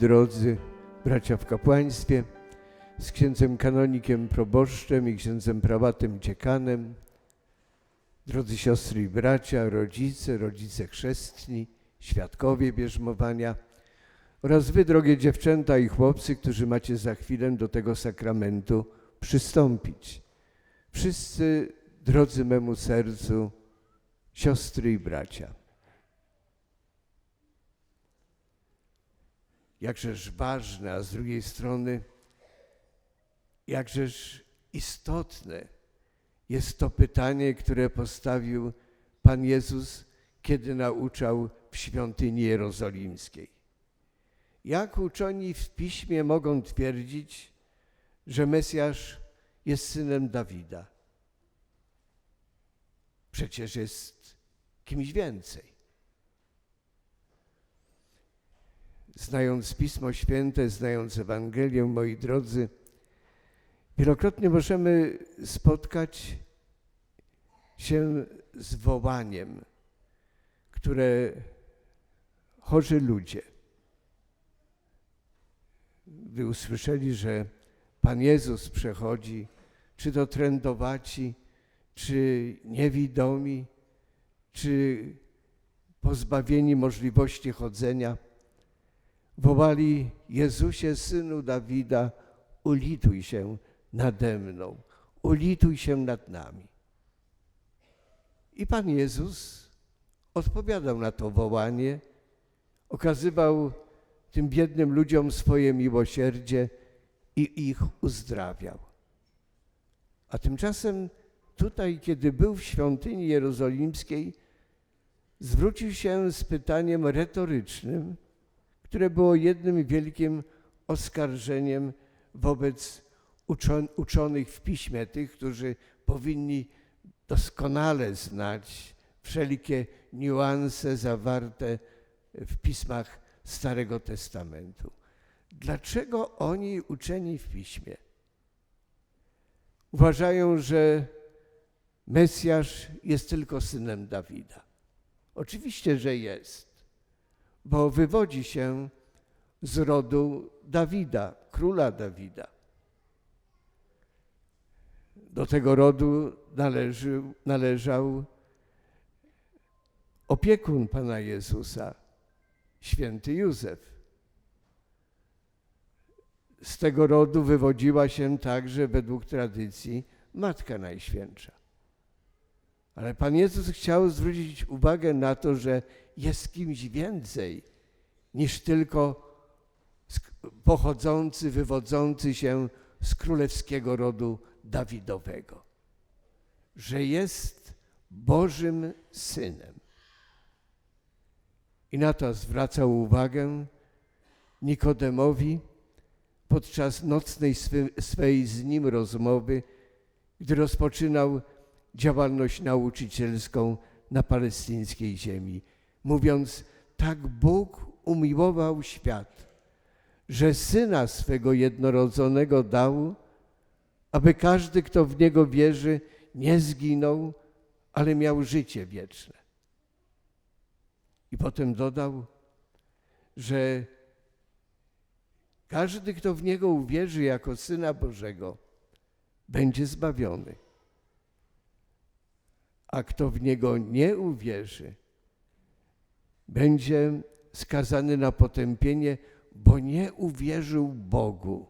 drodzy bracia w kapłaństwie, z księdzem kanonikiem proboszczem i księdzem prawatem dziekanem, drodzy siostry i bracia, rodzice, rodzice chrzestni, świadkowie bierzmowania oraz wy, drogie dziewczęta i chłopcy, którzy macie za chwilę do tego sakramentu przystąpić. Wszyscy, drodzy memu sercu, siostry i bracia. Jakżeż ważne, a z drugiej strony jakżeż istotne jest to pytanie, które postawił Pan Jezus, kiedy nauczał w świątyni jerozolimskiej. Jak uczoni w piśmie mogą twierdzić, że Mesjasz jest synem Dawida? Przecież jest kimś więcej. Znając Pismo Święte, znając Ewangelię, moi drodzy, wielokrotnie możemy spotkać się z wołaniem, które chorzy ludzie, gdy usłyszeli, że Pan Jezus przechodzi, czy to trędowaci, czy niewidomi, czy pozbawieni możliwości chodzenia, wołali: Jezusie, synu Dawida, ulituj się nade mną, ulituj się nad nami. I Pan Jezus odpowiadał na to wołanie, okazywał tym biednym ludziom swoje miłosierdzie i ich uzdrawiał. A tymczasem tutaj, kiedy był w świątyni jerozolimskiej, zwrócił się z pytaniem retorycznym, które było jednym wielkim oskarżeniem wobec uczonych w piśmie, tych, którzy powinni doskonale znać wszelkie niuanse zawarte w pismach Starego Testamentu. Dlaczego oni uczeni w piśmie uważają, że Mesjasz jest tylko synem Dawida? Oczywiście, że jest bo wywodzi się z rodu Dawida, króla Dawida. Do tego rodu należy, należał opiekun Pana Jezusa, święty Józef. Z tego rodu wywodziła się także według tradycji Matka Najświętsza. Ale Pan Jezus chciał zwrócić uwagę na to, że jest kimś więcej niż tylko pochodzący, wywodzący się z królewskiego rodu Dawidowego. Że jest Bożym Synem. I na to zwracał uwagę Nikodemowi podczas nocnej swej z nim rozmowy, gdy rozpoczynał działalność nauczycielską na palestyńskiej ziemi, mówiąc: Tak Bóg umiłował świat, że syna swego jednorodzonego dał, aby każdy, kto w niego wierzy, nie zginął, ale miał życie wieczne. I potem dodał, że każdy, kto w niego uwierzy jako syna Bożego, będzie zbawiony a kto w niego nie uwierzy, będzie skazany na potępienie, bo nie uwierzył Bogu.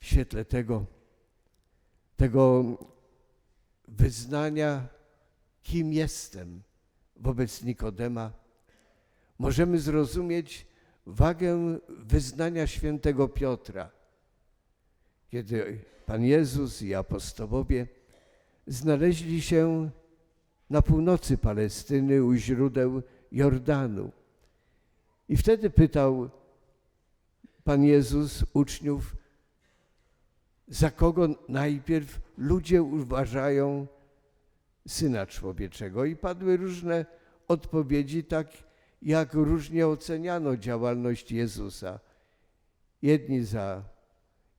W świetle tego, tego wyznania, kim jestem wobec Nikodema, możemy zrozumieć wagę wyznania świętego Piotra, kiedy Pan Jezus i apostołowie znaleźli się na północy Palestyny u źródeł Jordanu. I wtedy pytał Pan Jezus uczniów, za kogo najpierw ludzie uważają Syna Człowieczego. I padły różne odpowiedzi, tak jak różnie oceniano działalność Jezusa. Jedni za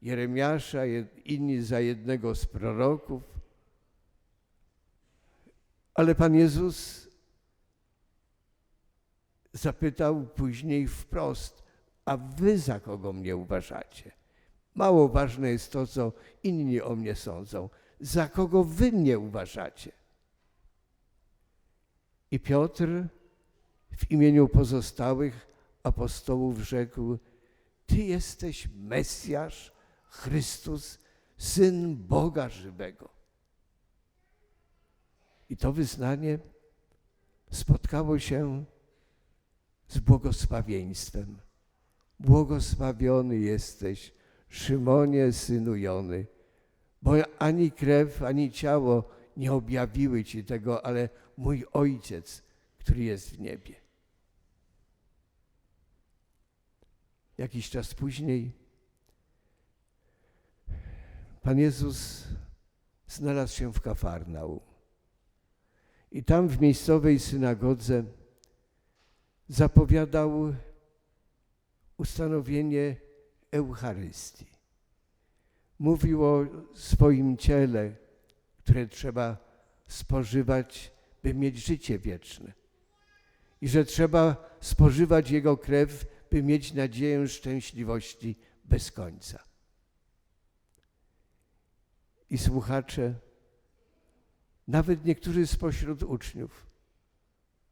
Jeremiasza, inni za jednego z proroków. Ale Pan Jezus zapytał później wprost, a wy za kogo mnie uważacie? Mało ważne jest to, co inni o mnie sądzą. Za kogo wy mnie uważacie? I Piotr w imieniu pozostałych apostołów rzekł: Ty jesteś Mesjasz, Chrystus, syn Boga żywego. I to wyznanie spotkało się z błogosławieństwem. Błogosławiony jesteś, Szymonie, synu Jony, bo ani krew, ani ciało nie objawiły ci tego, ale mój Ojciec, który jest w niebie. Jakiś czas później Pan Jezus znalazł się w Kafarnaum. I tam w miejscowej synagodze zapowiadał ustanowienie Eucharystii. Mówił o swoim ciele, które trzeba spożywać, by mieć życie wieczne. I że trzeba spożywać Jego krew, by mieć nadzieję szczęśliwości bez końca. I słuchacze, nawet niektórzy spośród uczniów,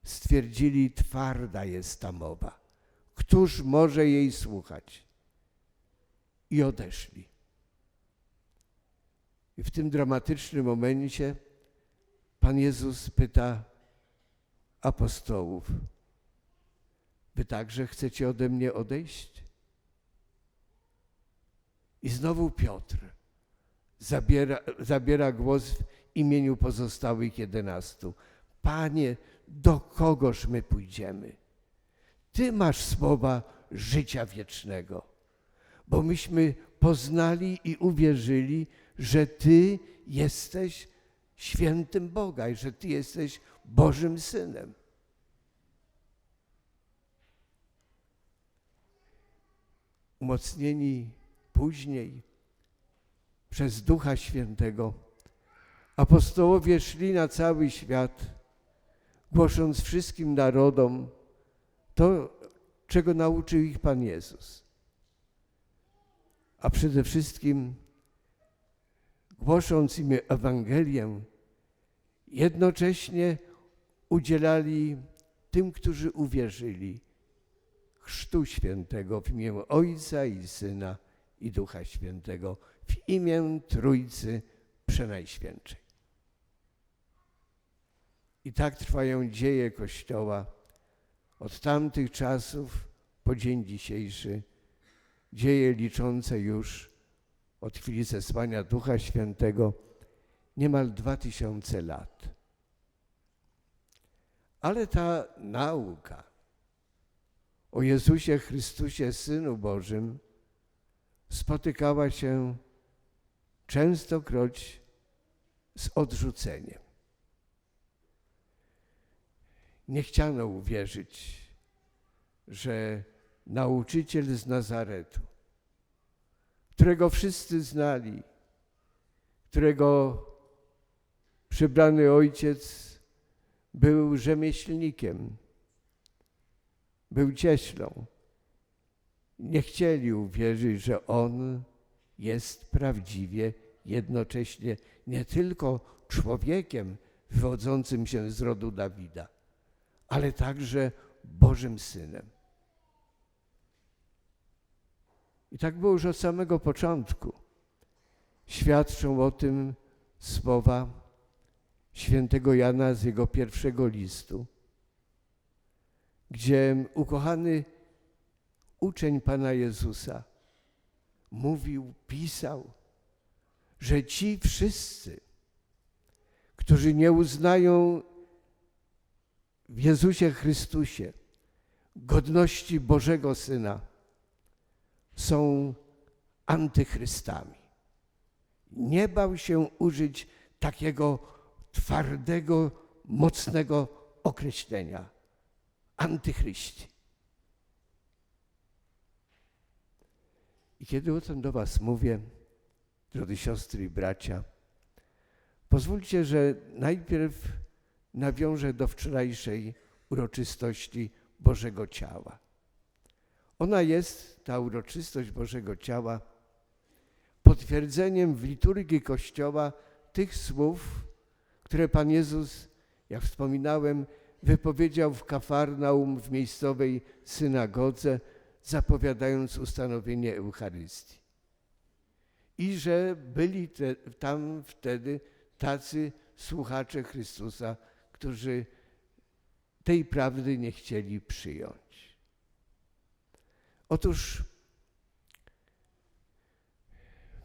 stwierdzili, twarda jest ta mowa. Któż może jej słuchać? I odeszli. I w tym dramatycznym momencie Pan Jezus pyta apostołów: Wy także chcecie ode mnie odejść? I znowu Piotr zabiera, zabiera głos imieniu pozostałych jedenastu. Panie, do kogoż my pójdziemy? Ty masz słowa życia wiecznego, bo myśmy poznali i uwierzyli, że Ty jesteś świętym Boga i że Ty jesteś Bożym Synem. Umocnieni później przez Ducha Świętego, apostołowie szli na cały świat, głosząc wszystkim narodom to, czego nauczył ich Pan Jezus. A przede wszystkim głosząc im Ewangelię, jednocześnie udzielali tym, którzy uwierzyli, Chrztu Świętego w imię Ojca i Syna i Ducha Świętego, w imię Trójcy Przenajświętszej. I tak trwają dzieje Kościoła od tamtych czasów po dzień dzisiejszy. Dzieje liczące już od chwili zesłania Ducha Świętego niemal dwa tysiące lat. Ale ta nauka o Jezusie Chrystusie, Synu Bożym, spotykała się częstokroć z odrzuceniem. Nie chciano uwierzyć, że nauczyciel z Nazaretu, którego wszyscy znali, którego przybrany ojciec był rzemieślnikiem, był cieślą. Nie chcieli uwierzyć, że on jest prawdziwie jednocześnie nie tylko człowiekiem wywodzącym się z rodu Dawida, ale także Bożym Synem. I tak było już od samego początku. Świadczą o tym słowa świętego Jana z jego pierwszego listu, gdzie ukochany uczeń Pana Jezusa mówił, pisał, że ci wszyscy, którzy nie uznają w Jezusie Chrystusie godności Bożego Syna, są antychrystami. Nie bał się użyć takiego twardego, mocnego określenia antychryści. I kiedy o tym do Was mówię, drodzy siostry i bracia, pozwólcie, że najpierw nawiążę do wczorajszej uroczystości Bożego Ciała. Ona jest, ta uroczystość Bożego Ciała, potwierdzeniem w liturgii Kościoła tych słów, które Pan Jezus, jak wspominałem, wypowiedział w Kafarnaum w miejscowej synagodze, zapowiadając ustanowienie Eucharystii. I że byli te, tam wtedy tacy słuchacze Chrystusa, którzy tej prawdy nie chcieli przyjąć. Otóż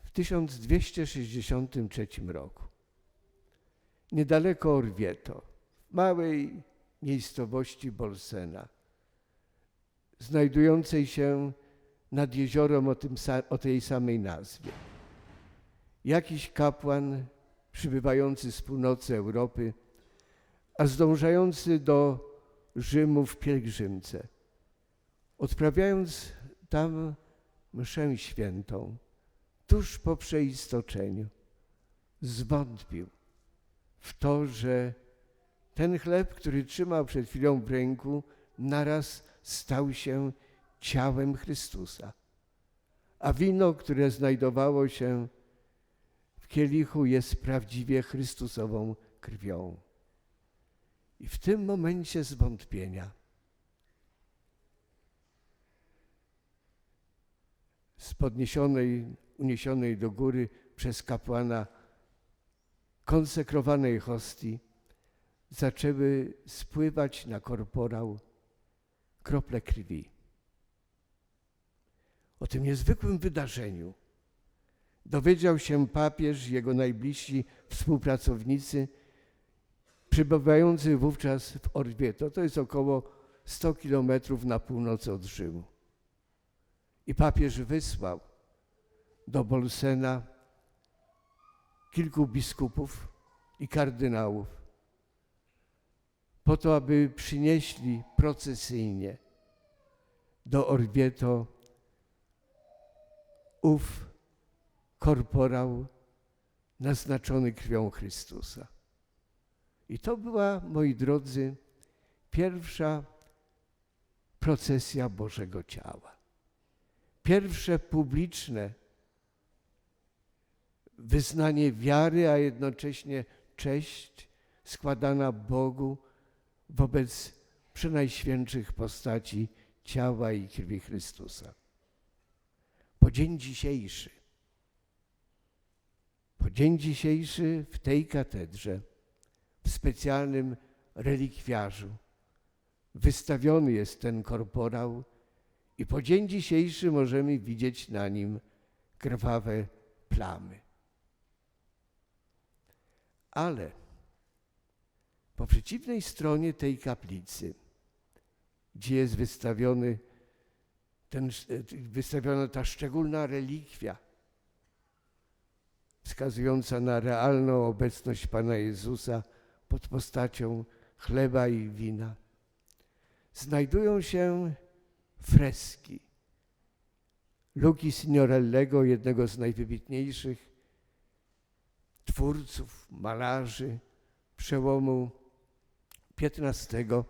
w 1263 roku, niedaleko Orvieto, w małej miejscowości Bolsena, znajdującej się nad jeziorem o, tym, o tej samej nazwie. Jakiś kapłan przybywający z północy Europy, a zdążający do Rzymu w pielgrzymce, odprawiając tam mszę świętą, tuż po przeistoczeniu, zwątpił w to, że ten chleb, który trzymał przed chwilą w ręku, naraz stał się ciałem Chrystusa. A wino, które znajdowało się w kielichu, jest prawdziwie Chrystusową krwią. I w tym momencie zwątpienia z podniesionej, uniesionej do góry przez kapłana konsekrowanej hostii zaczęły spływać na korporał krople krwi. O tym niezwykłym wydarzeniu dowiedział się papież, jego najbliżsi współpracownicy, przybywający wówczas w Orvieto. To jest około 100 kilometrów na północ od Rzymu. I papież wysłał do Bolsena kilku biskupów i kardynałów po to, aby przynieśli procesyjnie do Orvieto ów korporał naznaczony krwią Chrystusa. I to była, moi drodzy, pierwsza procesja Bożego Ciała. Pierwsze publiczne wyznanie wiary, a jednocześnie cześć składana Bogu wobec przenajświętszych postaci ciała i krwi Chrystusa. Po dzień dzisiejszy, po dzień dzisiejszy w tej katedrze, specjalnym relikwiarzu, wystawiony jest ten korporał i po dzień dzisiejszy możemy widzieć na nim krwawe plamy. Ale po przeciwnej stronie tej kaplicy, gdzie jest wystawiony ten, wystawiona ta szczególna relikwia, wskazująca na realną obecność Pana Jezusa pod postacią chleba i wina, znajdują się freski Luki Signorellego, jednego z najwybitniejszych twórców, malarzy przełomu XV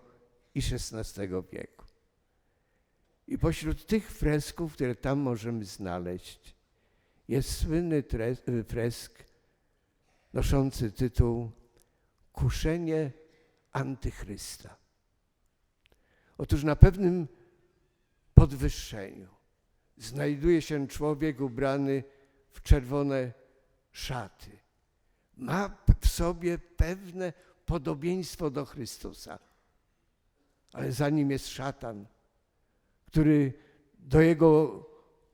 i XVI wieku. I pośród tych fresków, które tam możemy znaleźć, jest słynny fresk noszący tytuł Kuszenie Antychrysta. Otóż na pewnym podwyższeniu znajduje się człowiek ubrany w czerwone szaty. Ma w sobie pewne podobieństwo do Chrystusa. Ale za nim jest szatan, który do jego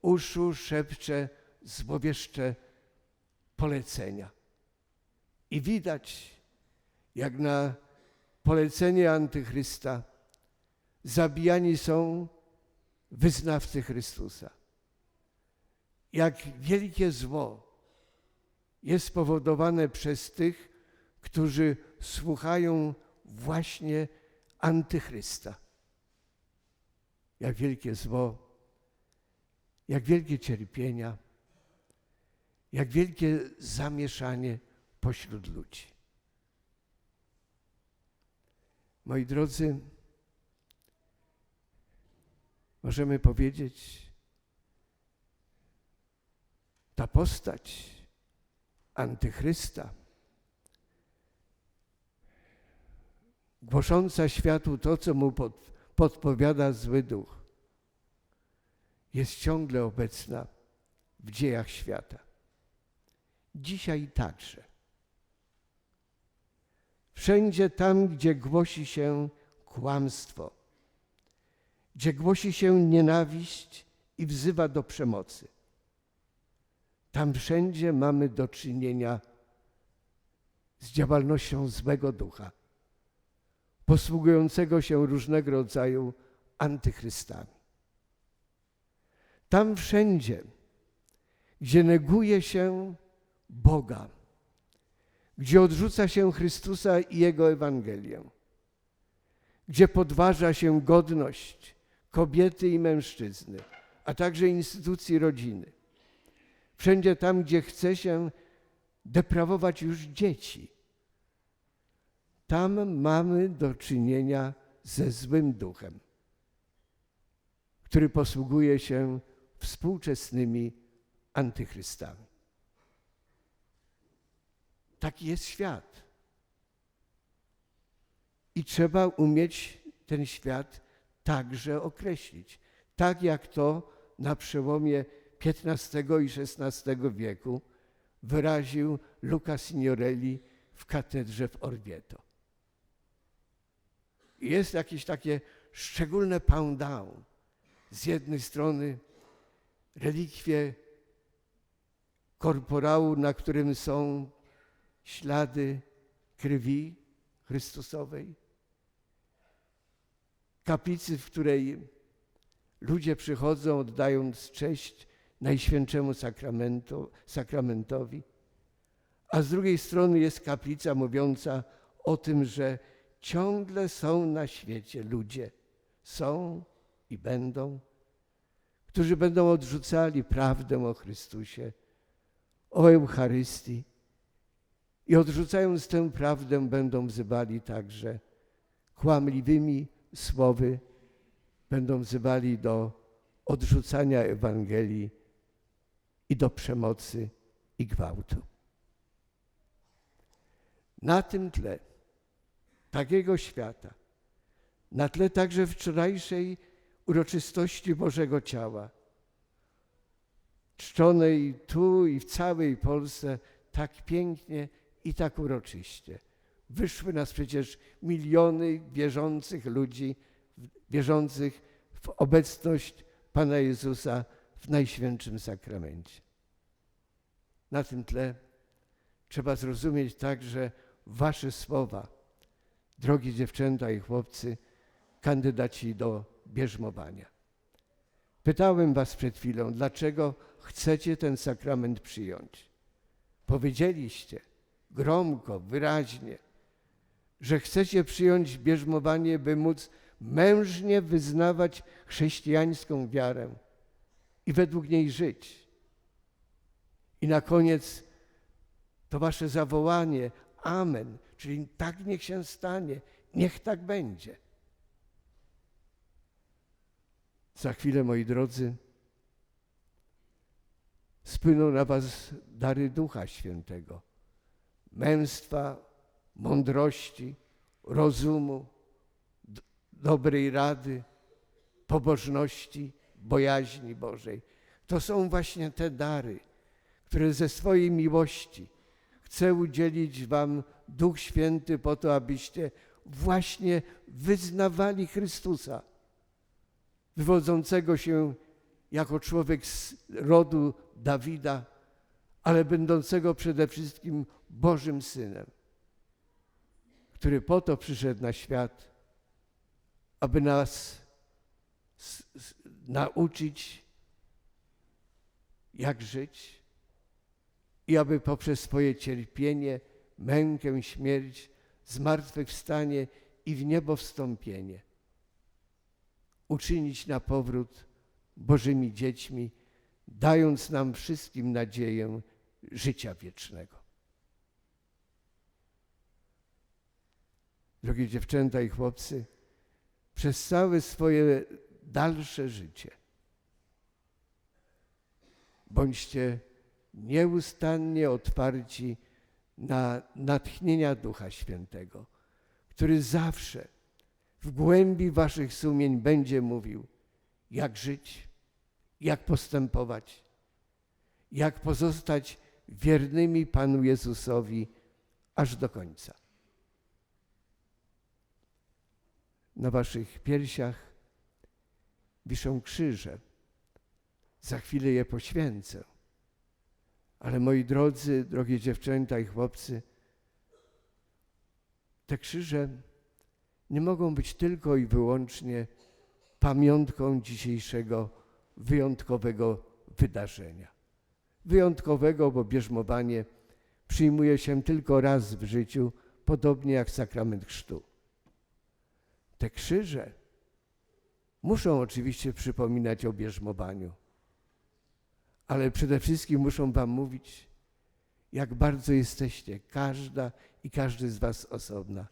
uszu szepcze złowieszcze polecenia. I widać, jak na polecenie antychrysta zabijani są wyznawcy Chrystusa. Jak wielkie zło jest spowodowane przez tych, którzy słuchają właśnie antychrysta. Jak wielkie zło, jak wielkie cierpienia, jak wielkie zamieszanie pośród ludzi. Moi drodzy, możemy powiedzieć, ta postać antychrysta, głosząca światu to, co mu pod, podpowiada zły duch, jest ciągle obecna w dziejach świata. Dzisiaj także. Wszędzie tam, gdzie głosi się kłamstwo, gdzie głosi się nienawiść i wzywa do przemocy. Tam wszędzie mamy do czynienia z działalnością złego ducha, posługującego się różnego rodzaju antychrystami. Tam wszędzie, gdzie neguje się Boga, gdzie odrzuca się Chrystusa i Jego Ewangelię, gdzie podważa się godność kobiety i mężczyzny, a także instytucji rodziny. Wszędzie tam, gdzie chce się deprawować już dzieci. Tam mamy do czynienia ze złym duchem, który posługuje się współczesnymi antychrystami. Taki jest świat. I trzeba umieć ten świat także określić. Tak jak to na przełomie XV i XVI wieku wyraził Luca Signorelli w katedrze w Orvieto. Jest jakieś takie szczególne pound down. Z jednej strony relikwie korporału, na którym są ślady krwi Chrystusowej, kaplicy, w której ludzie przychodzą oddając cześć Najświętszemu Sakramentu, Sakramentowi, a z drugiej strony jest kaplica mówiąca o tym, że ciągle są na świecie ludzie, są i będą, którzy będą odrzucali prawdę o Chrystusie, o Eucharystii i odrzucając tę prawdę będą wzywali także kłamliwymi słowy, będą wzywali do odrzucania Ewangelii i do przemocy i gwałtu. Na tym tle takiego świata, na tle także wczorajszej uroczystości Bożego Ciała, czczonej tu i w całej Polsce tak pięknie i tak uroczyście. Wyszły nas przecież miliony wierzących ludzi, wierzących w obecność Pana Jezusa w Najświętszym Sakramencie. Na tym tle trzeba zrozumieć także Wasze słowa, drogie dziewczęta i chłopcy, kandydaci do bierzmowania. Pytałem Was przed chwilą, dlaczego chcecie ten sakrament przyjąć. Powiedzieliście gromko, wyraźnie, że chcecie przyjąć bierzmowanie, by móc mężnie wyznawać chrześcijańską wiarę i według niej żyć. I na koniec to wasze zawołanie Amen, czyli tak niech się stanie, niech tak będzie. Za chwilę, moi drodzy, spłyną na was dary Ducha Świętego, męstwa, mądrości, rozumu, dobrej rady, pobożności, bojaźni Bożej. To są właśnie te dary, które ze swojej miłości chce udzielić Wam Duch Święty po to, abyście właśnie wyznawali Chrystusa, wywodzącego się jako człowiek z rodu Dawida, ale będącego przede wszystkim Bożym Synem, który po to przyszedł na świat, aby nas nauczyć, jak żyć i aby poprzez swoje cierpienie, mękę, śmierć, zmartwychwstanie i w niebo wstąpienie uczynić na powrót Bożymi dziećmi, dając nam wszystkim nadzieję życia wiecznego. Drogie dziewczęta i chłopcy, przez całe swoje dalsze życie. Bądźcie nieustannie otwarci na natchnienia Ducha Świętego, który zawsze w głębi waszych sumień będzie mówił, jak żyć, jak postępować, jak pozostać wiernymi Panu Jezusowi aż do końca. Na waszych piersiach wiszą krzyże. Za chwilę je poświęcę. Ale moi drodzy, drogie dziewczęta i chłopcy, te krzyże nie mogą być tylko i wyłącznie pamiątką dzisiejszego wyjątkowego wydarzenia. Wyjątkowego, bo bierzmowanie przyjmuje się tylko raz w życiu, podobnie jak sakrament chrztu. Te krzyże muszą oczywiście przypominać o bierzmowaniu, ale przede wszystkim muszą Wam mówić, jak bardzo jesteście, każda i każdy z Was osobna,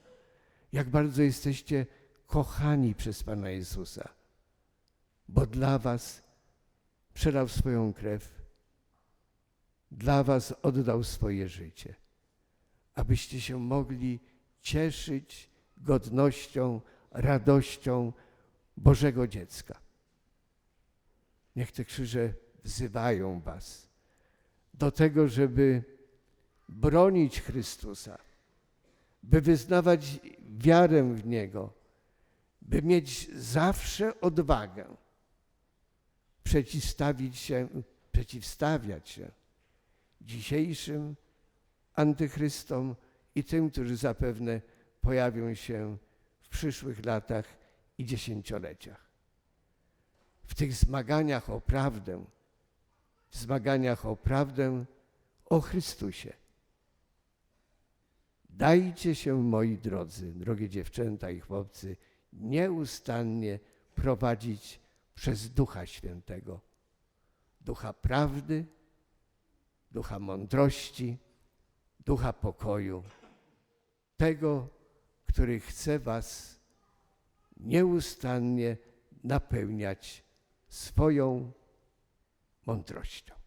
jak bardzo jesteście kochani przez Pana Jezusa, bo dla Was przelał swoją krew, dla Was oddał swoje życie, abyście się mogli cieszyć godnością, radością Bożego dziecka. Niech te krzyże wzywają Was do tego, żeby bronić Chrystusa, by wyznawać wiarę w Niego, by mieć zawsze odwagę przeciwstawić się, przeciwstawiać się dzisiejszym antychrystom i tym, którzy zapewne pojawią się przyszłych latach i dziesięcioleciach. W tych zmaganiach o prawdę, w zmaganiach o prawdę o Chrystusie. Dajcie się, moi drodzy, drogie dziewczęta i chłopcy, nieustannie prowadzić przez Ducha Świętego. Ducha prawdy, ducha mądrości, ducha pokoju, tego, który chce Was nieustannie napełniać swoją mądrością.